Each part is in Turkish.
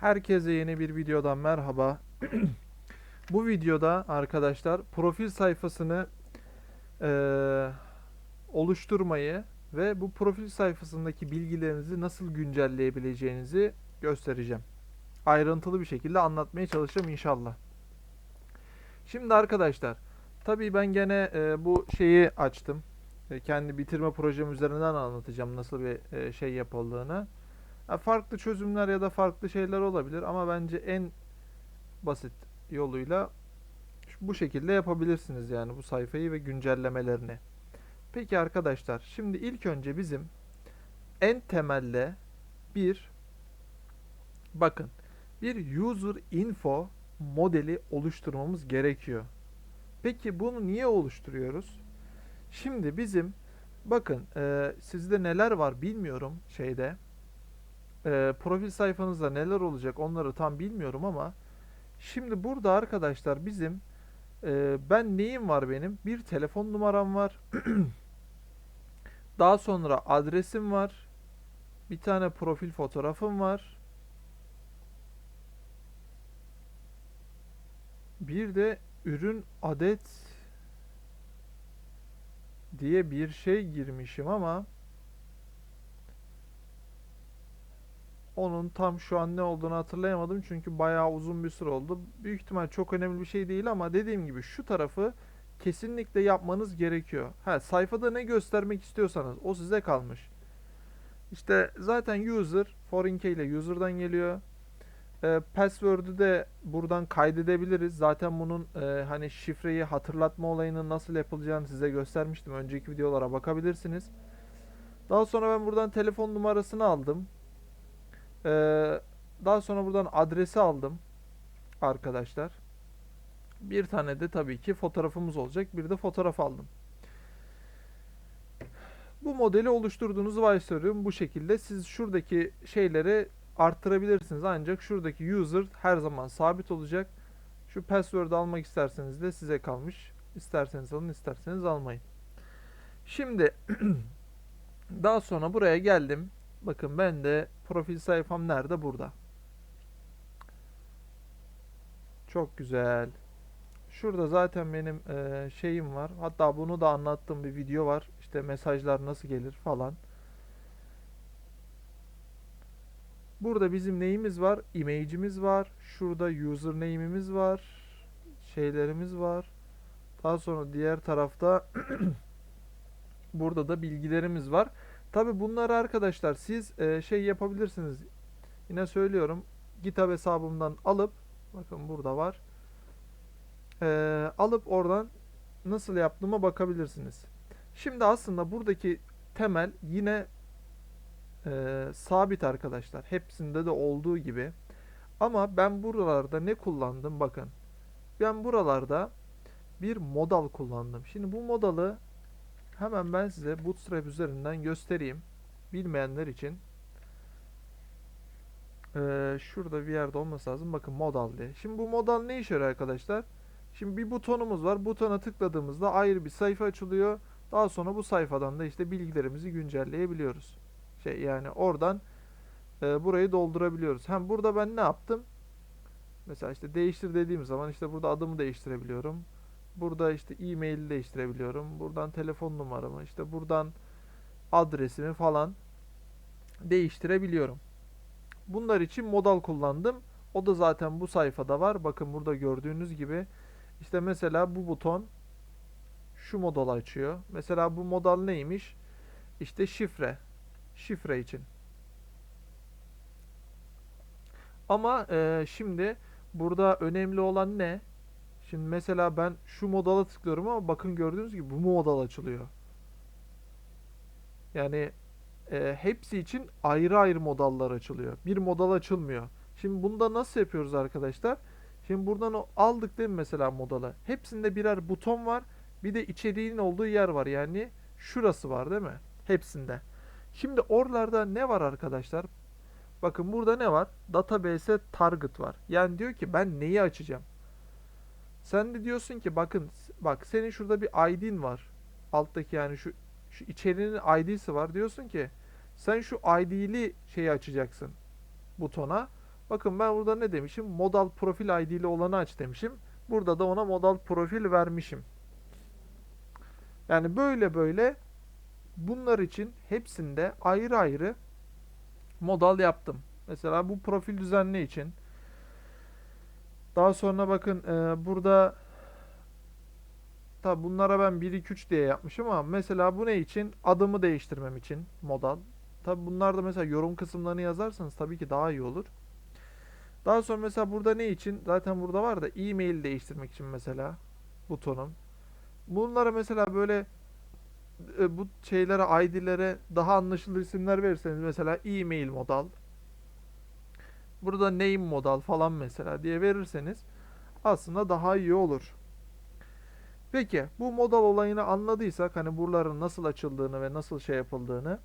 Herkese yeni bir videodan merhaba. Bu videoda arkadaşlar profil sayfasını eee, oluşturmayı ve bu profil sayfasındaki bilgilerinizi nasıl güncelleyebileceğinizi göstereceğim. Ayrıntılı bir şekilde anlatmaya çalışacağım inşallah. Şimdi arkadaşlar, tabii ben gene eee, bu şeyi açtım. E, kendi bitirme projem üzerinden anlatacağım nasıl bir e, şey yapıldığını. Farklı çözümler ya da farklı şeyler olabilir ama bence en basit yoluyla bu şekilde yapabilirsiniz yani bu sayfayı ve güncellemelerini. Peki arkadaşlar, şimdi ilk önce bizim en temelde bir bakın bir user info modeli oluşturmamız gerekiyor. Peki bunu niye oluşturuyoruz? Şimdi bizim bakın e, sizde neler var bilmiyorum şeyde e, profil sayfanızda neler olacak onları tam bilmiyorum ama şimdi burada arkadaşlar bizim e, ben neyim var benim? Bir telefon numaram var. Daha sonra adresim var. Bir tane profil fotoğrafım var. Bir de ürün adet diye bir şey girmişim ama Onun tam şu an ne olduğunu hatırlayamadım çünkü bayağı uzun bir süre oldu. Büyük ihtimal çok önemli bir şey değil ama dediğim gibi şu tarafı kesinlikle yapmanız gerekiyor. Ha, sayfada ne göstermek istiyorsanız o size kalmış. İşte zaten user foreign key ile user'dan geliyor. Ee, password'ü de buradan kaydedebiliriz. Zaten bunun e, hani şifreyi hatırlatma olayının nasıl yapılacağını size göstermiştim. Önceki videolara bakabilirsiniz. Daha sonra ben buradan telefon numarasını aldım. Ee, daha sonra buradan adresi aldım arkadaşlar. Bir tane de tabii ki fotoğrafımız olacak. Bir de fotoğraf aldım. Bu modeli oluşturduğunuzu varsayıyorum. Bu şekilde siz şuradaki şeyleri arttırabilirsiniz. Ancak şuradaki user her zaman sabit olacak. Şu password almak isterseniz de size kalmış. İsterseniz alın, isterseniz almayın. Şimdi daha sonra buraya geldim. Bakın ben de profil sayfam nerede? Burada. Çok güzel. Şurada zaten benim eee, şeyim var. Hatta bunu da anlattığım bir video var. İşte mesajlar nasıl gelir falan. Burada bizim neyimiz var? Image'imiz var. Şurada username'imiz var. Şeylerimiz var. Daha sonra diğer tarafta burada da bilgilerimiz var. Tabi bunları arkadaşlar siz e, şey yapabilirsiniz. Yine söylüyorum. GitHub hesabımdan alıp bakın burada var. E, alıp oradan nasıl yaptığıma bakabilirsiniz. Şimdi aslında buradaki temel yine e, sabit arkadaşlar. Hepsinde de olduğu gibi. Ama ben buralarda ne kullandım bakın. Ben buralarda bir modal kullandım. Şimdi bu modalı Hemen ben size Bootstrap üzerinden göstereyim. Bilmeyenler için. Ee, şurada bir yerde olması lazım. Bakın modal diye. Şimdi bu modal ne işe yarıyor arkadaşlar? Şimdi bir butonumuz var. Butona tıkladığımızda ayrı bir sayfa açılıyor. Daha sonra bu sayfadan da işte bilgilerimizi güncelleyebiliyoruz. Şey yani oradan e, burayı doldurabiliyoruz. Hem burada ben ne yaptım? Mesela işte değiştir dediğim zaman işte burada adımı değiştirebiliyorum. Burada işte e-mail'i değiştirebiliyorum. Buradan telefon numaramı, işte buradan adresimi falan değiştirebiliyorum. Bunlar için modal kullandım. O da zaten bu sayfada var. Bakın burada gördüğünüz gibi işte mesela bu buton şu modalı açıyor. Mesela bu modal neymiş? İşte şifre. Şifre için. Ama eee, şimdi burada önemli olan ne? Şimdi mesela ben şu modala tıklıyorum ama bakın gördüğünüz gibi bu modal açılıyor. Yani e, hepsi için ayrı ayrı modallar açılıyor. Bir modal açılmıyor. Şimdi bunda nasıl yapıyoruz arkadaşlar? Şimdi buradan aldık değil mi mesela modalı? Hepsinde birer buton var. Bir de içeriğin olduğu yer var. Yani şurası var değil mi? Hepsinde. Şimdi oralarda ne var arkadaşlar? Bakın burada ne var? Database target var. Yani diyor ki ben neyi açacağım? Sen de diyorsun ki bakın bak senin şurada bir ID'in var. Alttaki yani şu şu içerinin ID'si var. Diyorsun ki sen şu ID'li şeyi açacaksın butona. Bakın ben burada ne demişim? Modal profil ID'li olanı aç demişim. Burada da ona modal profil vermişim. Yani böyle böyle bunlar için hepsinde ayrı ayrı modal yaptım. Mesela bu profil düzenli için. Daha sonra bakın e, burada tabi bunlara ben 1 2 3 diye yapmışım ama mesela bu ne için? Adımı değiştirmem için modal. Tabi bunlar da mesela yorum kısımlarını yazarsanız tabii ki daha iyi olur. Daha sonra mesela burada ne için? Zaten burada var da e-mail değiştirmek için mesela butonum. Bunlara mesela böyle e, bu şeylere ID'lere daha anlaşılır isimler verirseniz mesela e-mail modal burada name modal falan mesela diye verirseniz aslında daha iyi olur. Peki bu modal olayını anladıysak hani buraların nasıl açıldığını ve nasıl şey yapıldığını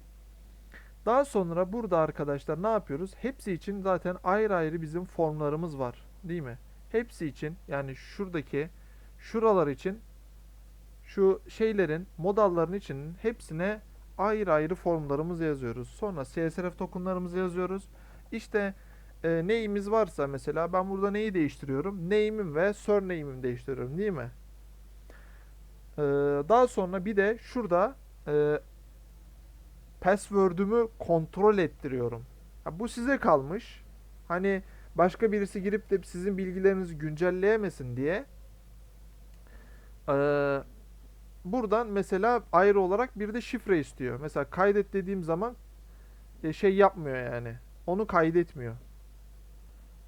daha sonra burada arkadaşlar ne yapıyoruz? Hepsi için zaten ayrı ayrı bizim formlarımız var. Değil mi? Hepsi için yani şuradaki şuralar için şu şeylerin modalların için hepsine ayrı ayrı formlarımızı yazıyoruz. Sonra CSRF tokenlarımızı yazıyoruz. İşte e, neyimiz varsa mesela ben burada neyi değiştiriyorum? Name'im ve surname'imi değiştiriyorum değil mi? Ee, daha sonra bir de şurada e, password'ümü kontrol ettiriyorum. Ha, bu size kalmış. Hani başka birisi girip de sizin bilgilerinizi güncelleyemesin diye ee, buradan mesela ayrı olarak bir de şifre istiyor. Mesela kaydet dediğim zaman e, şey yapmıyor yani. Onu kaydetmiyor.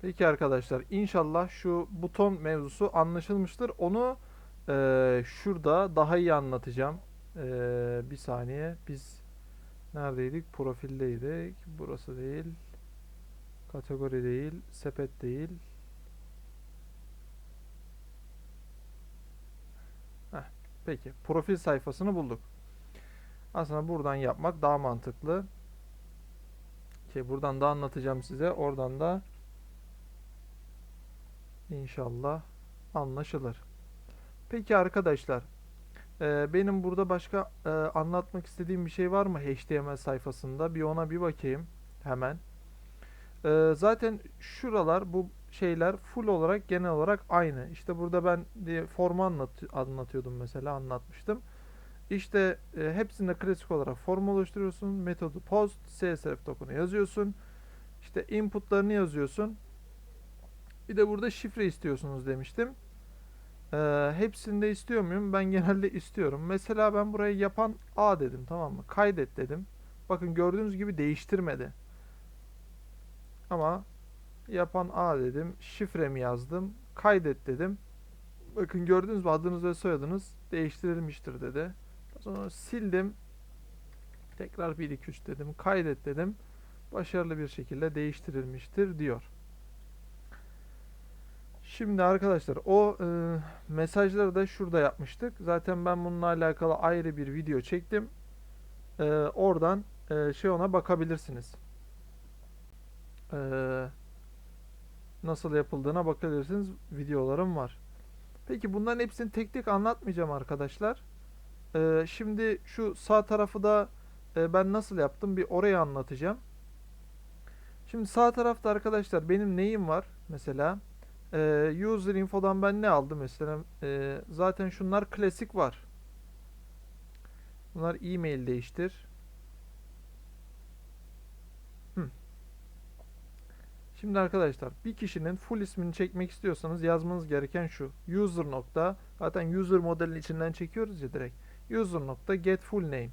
Peki arkadaşlar inşallah şu buton mevzusu anlaşılmıştır. Onu e, şurada daha iyi anlatacağım. E, bir saniye biz neredeydik? Profildeydik. Burası değil. Kategori değil. Sepet değil. Heh, peki profil sayfasını bulduk. Aslında buradan yapmak daha mantıklı. Ki buradan da anlatacağım size. Oradan da İnşallah anlaşılır. Peki arkadaşlar, e, benim burada başka e, anlatmak istediğim bir şey var mı HTML sayfasında? Bir ona bir bakayım hemen. E, zaten şuralar bu şeyler full olarak genel olarak aynı. İşte burada ben diye formu anlat anlatıyordum mesela anlatmıştım. İşte e, hepsinde klasik olarak form oluşturuyorsun. Metodu post, CSRF token'ı yazıyorsun. İşte inputlarını yazıyorsun. Bir de burada şifre istiyorsunuz demiştim. Ee, hepsinde istiyor muyum? Ben genelde istiyorum. Mesela ben burayı yapan A dedim tamam mı? Kaydet dedim. Bakın gördüğünüz gibi değiştirmedi. Ama yapan A dedim. Şifremi yazdım. Kaydet dedim. Bakın gördünüz mü adınız ve soyadınız değiştirilmiştir dedi. Sonra sildim. Tekrar 1 2 3 dedim. Kaydet dedim. Başarılı bir şekilde değiştirilmiştir diyor. Şimdi arkadaşlar o e, mesajları da şurada yapmıştık. Zaten ben bununla alakalı ayrı bir video çektim. E, oradan e, şey ona bakabilirsiniz. E, nasıl yapıldığına bakabilirsiniz. Videolarım var. Peki bunların hepsini tek tek anlatmayacağım arkadaşlar. E, şimdi şu sağ tarafı da e, ben nasıl yaptım bir oraya anlatacağım. Şimdi sağ tarafta arkadaşlar benim neyim var? Mesela ee, user info'dan ben ne aldım mesela? Ee, zaten şunlar klasik var. Bunlar e-mail değiştir. Şimdi arkadaşlar bir kişinin full ismini çekmek istiyorsanız yazmanız gereken şu. User nokta zaten user modelin içinden çekiyoruz ya direkt. User nokta get full name.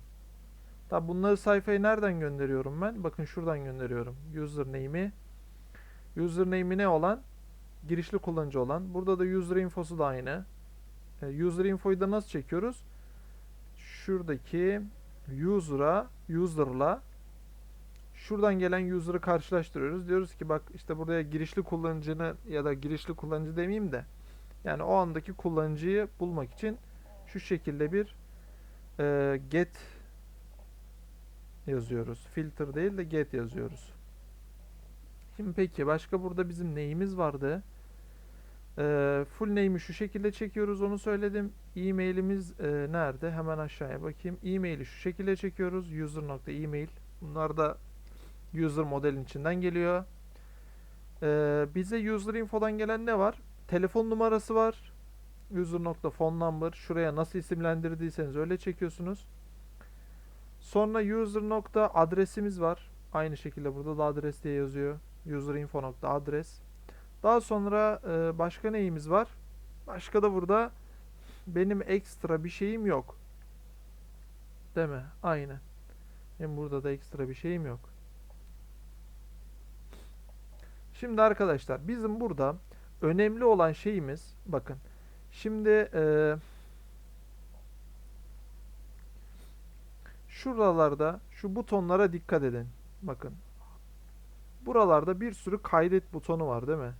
Tabi bunları sayfaya nereden gönderiyorum ben? Bakın şuradan gönderiyorum. User name'i. User name'i ne olan? Girişli kullanıcı olan. Burada da user infosu da aynı. E, user infoyu da nasıl çekiyoruz? Şuradaki user'a, user'la şuradan gelen user'ı karşılaştırıyoruz. Diyoruz ki bak işte buraya girişli kullanıcını ya da girişli kullanıcı demeyeyim de yani o andaki kullanıcıyı bulmak için şu şekilde bir e, get yazıyoruz. Filter değil de get yazıyoruz. Şimdi peki başka burada bizim neyimiz vardı? E, full name'i şu şekilde çekiyoruz onu söyledim. E-mailimiz e, nerede? Hemen aşağıya bakayım. E-mail'i şu şekilde çekiyoruz. User.email. Bunlar da user modelin içinden geliyor. Ee, bize user info'dan gelen ne var? Telefon numarası var. User.phone number. Şuraya nasıl isimlendirdiyseniz öyle çekiyorsunuz. Sonra user nokta var. Aynı şekilde burada da adres diye yazıyor. User info nokta. Daha sonra e, başka neyimiz var? Başka da burada benim ekstra bir şeyim yok. Değil mi? Aynen. Hem burada da ekstra bir şeyim yok. Şimdi arkadaşlar bizim burada önemli olan şeyimiz bakın. Şimdi e, şuralarda şu butonlara dikkat edin. Bakın. Buralarda bir sürü kaydet butonu var değil mi?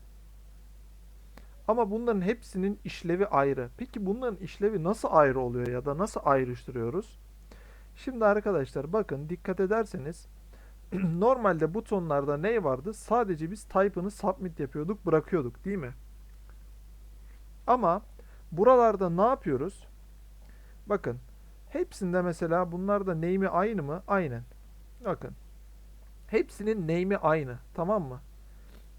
Ama bunların hepsinin işlevi ayrı. Peki bunların işlevi nasıl ayrı oluyor ya da nasıl ayrıştırıyoruz? Şimdi arkadaşlar bakın dikkat ederseniz normalde butonlarda ne vardı? Sadece biz type'ını submit yapıyorduk, bırakıyorduk değil mi? Ama buralarda ne yapıyoruz? Bakın hepsinde mesela bunlarda name'i aynı mı? Aynen. Bakın. Hepsinin name'i aynı. Tamam mı?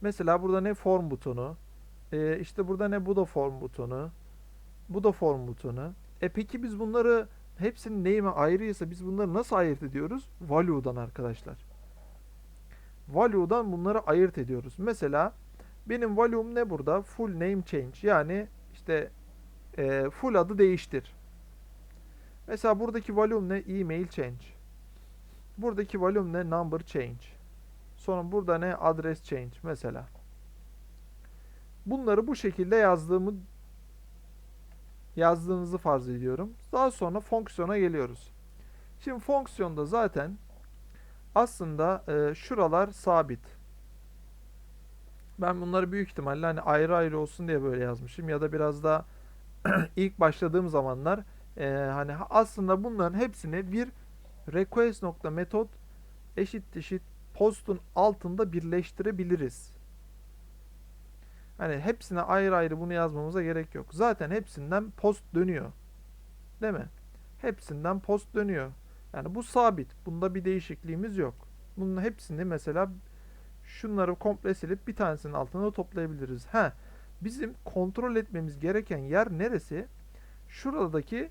Mesela burada ne form butonu, ee, işte burada ne bu da form butonu, bu da form butonu. E peki biz bunları hepsinin name'i ayrıysa biz bunları nasıl ayırt ediyoruz? Value'dan arkadaşlar. Value'dan bunları ayırt ediyoruz. Mesela benim value'm ne burada? Full name change. Yani işte e, full adı değiştir. Mesela buradaki value'm ne? Email change. Buradaki value'm ne? Number change. Sonra burada ne? Address change mesela. Bunları bu şekilde yazdığımı yazdığınızı farz ediyorum. Daha sonra fonksiyona geliyoruz. Şimdi fonksiyonda zaten aslında e, şuralar sabit. Ben bunları büyük ihtimalle hani ayrı ayrı olsun diye böyle yazmışım ya da biraz da ilk başladığım zamanlar e, hani aslında bunların hepsini bir request nokta metot eşit eşit postun altında birleştirebiliriz. Hani hepsine ayrı ayrı bunu yazmamıza gerek yok. Zaten hepsinden post dönüyor. Değil mi? Hepsinden post dönüyor. Yani bu sabit. Bunda bir değişikliğimiz yok. Bunun hepsini mesela şunları komple silip bir tanesinin altına toplayabiliriz. He, bizim kontrol etmemiz gereken yer neresi? Şuradaki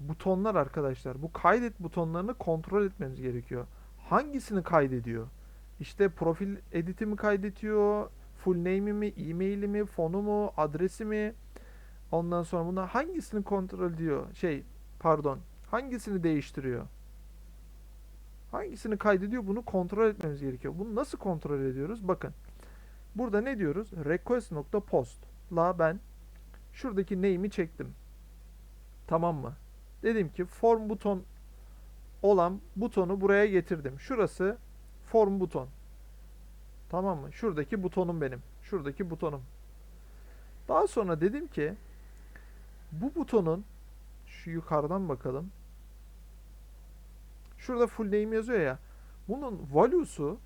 butonlar arkadaşlar. Bu kaydet butonlarını kontrol etmemiz gerekiyor. Hangisini kaydediyor? İşte profil editi mi kaydediyor? Full name'i mi, e-mail'i mi, fonu mu, adresi mi? Ondan sonra buna hangisini kontrol ediyor? Şey, pardon. Hangisini değiştiriyor? Hangisini kaydediyor? Bunu kontrol etmemiz gerekiyor. Bunu nasıl kontrol ediyoruz? Bakın. Burada ne diyoruz? request.post la ben şuradaki name'i çektim. Tamam mı? Dedim ki form buton olan butonu buraya getirdim. Şurası form buton. Tamam mı? Şuradaki butonum benim. Şuradaki butonum. Daha sonra dedim ki bu butonun şu yukarıdan bakalım. Şurada full name yazıyor ya. Bunun value'su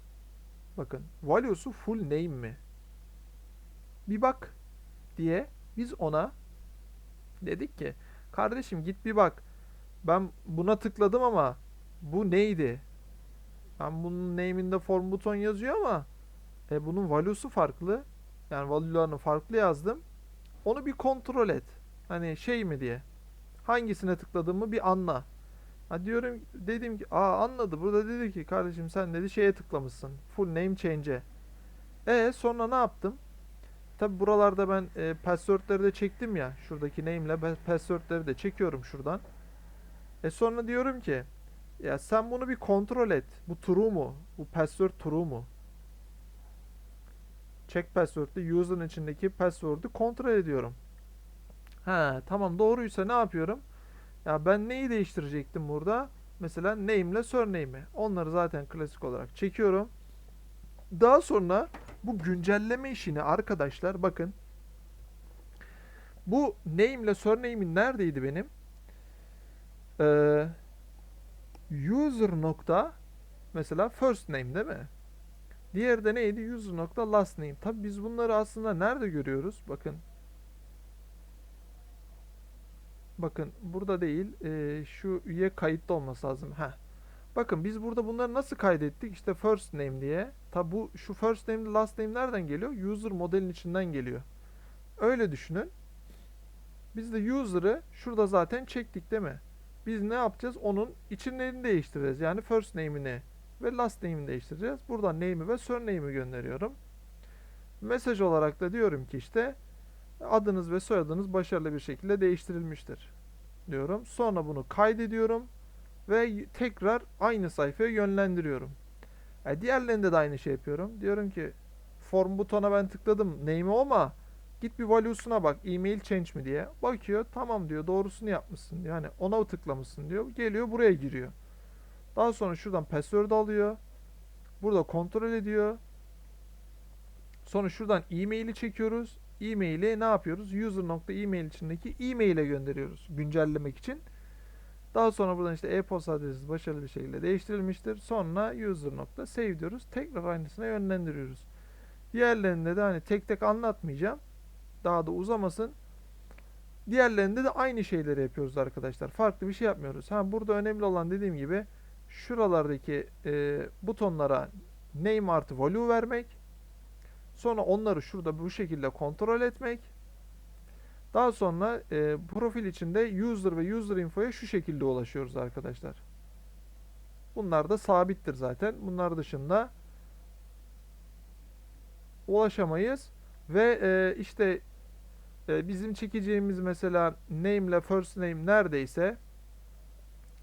bakın value'su full name mi? Bir bak diye biz ona dedik ki kardeşim git bir bak. Ben buna tıkladım ama bu neydi? Ben bunun name'inde form buton yazıyor ama e, bunun value'su farklı. Yani value'larını farklı yazdım. Onu bir kontrol et. Hani şey mi diye. Hangisine tıkladığımı bir anla. Ha diyorum dedim ki aa anladı. Burada dedi ki kardeşim sen dedi şeye tıklamışsın. Full name change'e. E sonra ne yaptım? Tabi buralarda ben e, password'leri de çektim ya. Şuradaki name ile password'leri de çekiyorum şuradan. E sonra diyorum ki ya sen bunu bir kontrol et. Bu true mu? Bu password true mu? Check password'de user'ın içindeki password'u kontrol ediyorum. Ha tamam doğruysa ne yapıyorum? Ya ben neyi değiştirecektim burada? Mesela name ile surname'i. Onları zaten klasik olarak çekiyorum. Daha sonra bu güncelleme işini arkadaşlar bakın. Bu name ile surname'in neredeydi benim? Ee, user nokta mesela first name değil mi? Diğeri de neydi? User nokta last name. Tabi biz bunları aslında nerede görüyoruz? Bakın. Bakın burada değil. E, şu üye kayıtlı olması lazım. Heh. Bakın biz burada bunları nasıl kaydettik? İşte first name diye. Tabi bu şu first name last name nereden geliyor? User modelin içinden geliyor. Öyle düşünün. Biz de user'ı şurada zaten çektik değil mi? Biz ne yapacağız? Onun isimlerini değiştireceğiz. Yani first name'ini ve last name'ini değiştireceğiz. Buradan name'i ve surname'i gönderiyorum. Mesaj olarak da diyorum ki işte adınız ve soyadınız başarılı bir şekilde değiştirilmiştir diyorum. Sonra bunu kaydediyorum ve tekrar aynı sayfaya yönlendiriyorum. E, diğerlerinde de aynı şey yapıyorum. Diyorum ki form butona ben tıkladım name'i o ama git bir value'suna bak email change mi diye. Bakıyor tamam diyor doğrusunu yapmışsın diyor. Hani ona tıklamışsın diyor. Geliyor buraya giriyor. Daha sonra şuradan password alıyor. Burada kontrol ediyor. Sonra şuradan e-mail'i çekiyoruz. E-mail'i ne yapıyoruz? User.email içindeki e-mail'e gönderiyoruz güncellemek için. Daha sonra buradan işte e-posta adresi başarılı bir şekilde değiştirilmiştir. Sonra user.save diyoruz. Tekrar aynısına yönlendiriyoruz. Diğerlerinde de hani tek tek anlatmayacağım. Daha da uzamasın. Diğerlerinde de aynı şeyleri yapıyoruz arkadaşlar. Farklı bir şey yapmıyoruz. Ha burada önemli olan dediğim gibi şuralardaki e, butonlara name artı value vermek. Sonra onları şurada bu şekilde kontrol etmek. Daha sonra e, profil içinde user ve user info'ya şu şekilde ulaşıyoruz arkadaşlar. Bunlar da sabittir zaten. Bunlar dışında ulaşamayız. Ve e, işte e, bizim çekeceğimiz mesela name ile first name neredeyse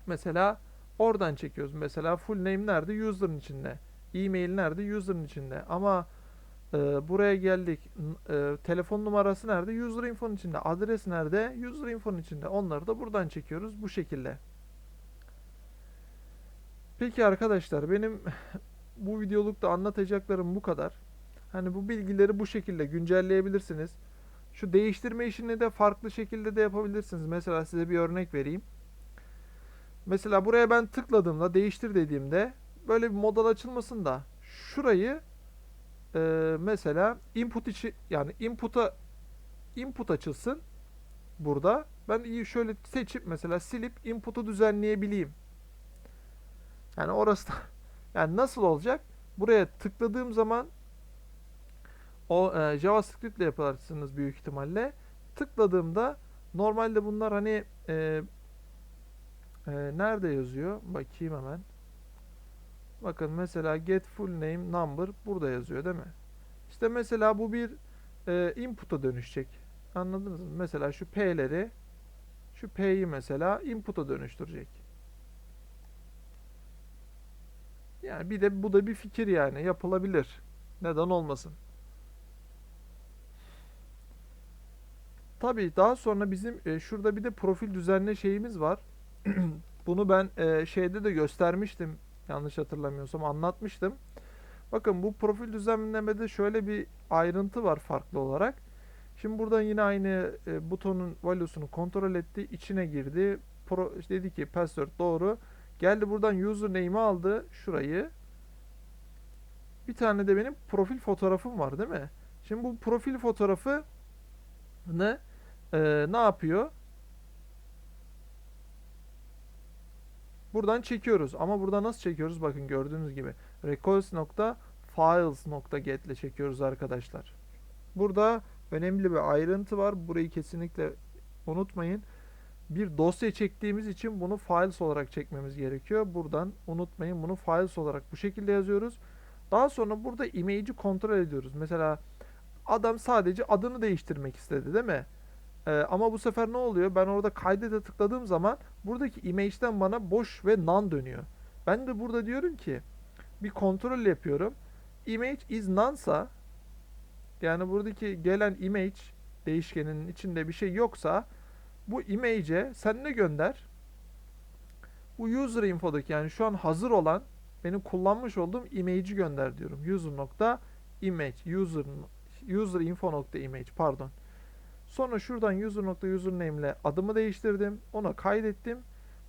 mesela oradan çekiyoruz. Mesela full name nerede? User'ın içinde. E-mail nerede? User'ın içinde. Ama e, buraya geldik. E, telefon numarası nerede? User info'nun içinde. Adres nerede? User info'nun içinde. Onları da buradan çekiyoruz bu şekilde. Peki arkadaşlar benim bu videolukta anlatacaklarım bu kadar. Hani bu bilgileri bu şekilde güncelleyebilirsiniz. Şu değiştirme işini de farklı şekilde de yapabilirsiniz. Mesela size bir örnek vereyim. Mesela buraya ben tıkladığımda değiştir dediğimde böyle bir modal açılmasın da şurayı e, mesela input içi yani input'a input açılsın burada. Ben şöyle seçip mesela silip input'u düzenleyebileyim. Yani orası da yani nasıl olacak? Buraya tıkladığım zaman o e, JavaScript ile yaparsınız büyük ihtimalle. Tıkladığımda normalde bunlar hani e, e, nerede yazıyor? Bakayım hemen. Bakın mesela get full name number burada yazıyor değil mi? İşte mesela bu bir e, input'a dönüşecek. Anladınız mı? Mesela şu P'leri şu P'yi mesela input'a dönüştürecek. Yani bir de bu da bir fikir yani yapılabilir. Neden olmasın? Tabii daha sonra bizim e, şurada bir de profil düzenle şeyimiz var. Bunu ben e, şeyde de göstermiştim. Yanlış hatırlamıyorsam anlatmıştım. Bakın bu profil düzenlemede şöyle bir ayrıntı var farklı olarak. Şimdi buradan yine aynı e, butonun value'sunu kontrol etti. içine girdi. Pro, dedi ki password doğru. Geldi buradan username'i aldı. Şurayı. Bir tane de benim profil fotoğrafım var değil mi? Şimdi bu profil fotoğrafı ne e, ne yapıyor? Buradan çekiyoruz. Ama burada nasıl çekiyoruz? Bakın gördüğünüz gibi. records.files.get ile çekiyoruz arkadaşlar. Burada önemli bir ayrıntı var. Burayı kesinlikle unutmayın. Bir dosya çektiğimiz için bunu files olarak çekmemiz gerekiyor. Buradan unutmayın bunu files olarak bu şekilde yazıyoruz. Daha sonra burada image'i kontrol ediyoruz. Mesela adam sadece adını değiştirmek istedi değil mi? Ee, ama bu sefer ne oluyor? Ben orada kaydete tıkladığım zaman buradaki image'den bana boş ve none dönüyor. Ben de burada diyorum ki bir kontrol yapıyorum. Image is none'sa yani buradaki gelen image değişkeninin içinde bir şey yoksa bu image'e sen ne gönder? Bu user info'daki yani şu an hazır olan benim kullanmış olduğum image'i gönder diyorum. User nokta image user user info nokta image pardon. Sonra şuradan user nokta username ile adımı değiştirdim. Ona kaydettim.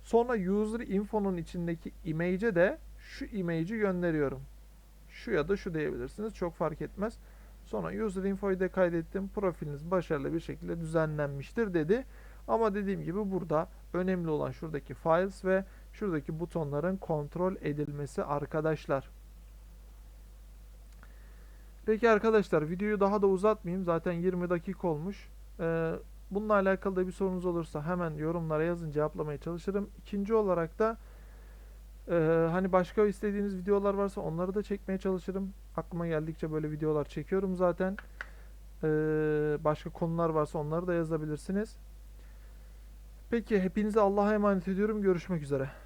Sonra user info'nun içindeki image'e de şu image'i gönderiyorum. Şu ya da şu diyebilirsiniz. Çok fark etmez. Sonra user info'yu da kaydettim. Profiliniz başarılı bir şekilde düzenlenmiştir dedi. Ama dediğim gibi burada önemli olan şuradaki files ve şuradaki butonların kontrol edilmesi arkadaşlar. Peki arkadaşlar videoyu daha da uzatmayayım. Zaten 20 dakika olmuş. Ee, bununla alakalı da bir sorunuz olursa hemen yorumlara yazın cevaplamaya çalışırım. İkinci olarak da e, hani başka istediğiniz videolar varsa onları da çekmeye çalışırım. Aklıma geldikçe böyle videolar çekiyorum zaten. Ee, başka konular varsa onları da yazabilirsiniz. Peki hepinizi Allah'a emanet ediyorum. Görüşmek üzere.